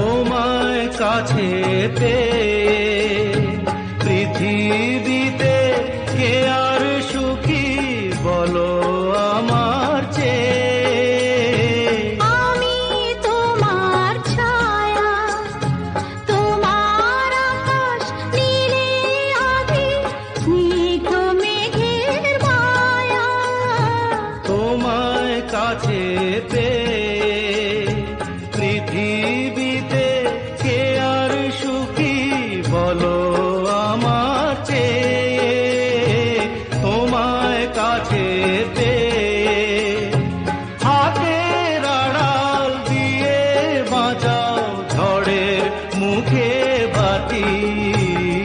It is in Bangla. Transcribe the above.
তোমায় কাছে পে পৃথিবীতে কে আর সুখী বলো আমার চেয়ে? আমি তোমার ছায়া তোমার আকাশ নীলে আদি মেঘের মায়া। তোমায় কাছে খেতে পেয়ে হাতের দিয়ে বাঁচাও ঝড়ের মুখে বাতি।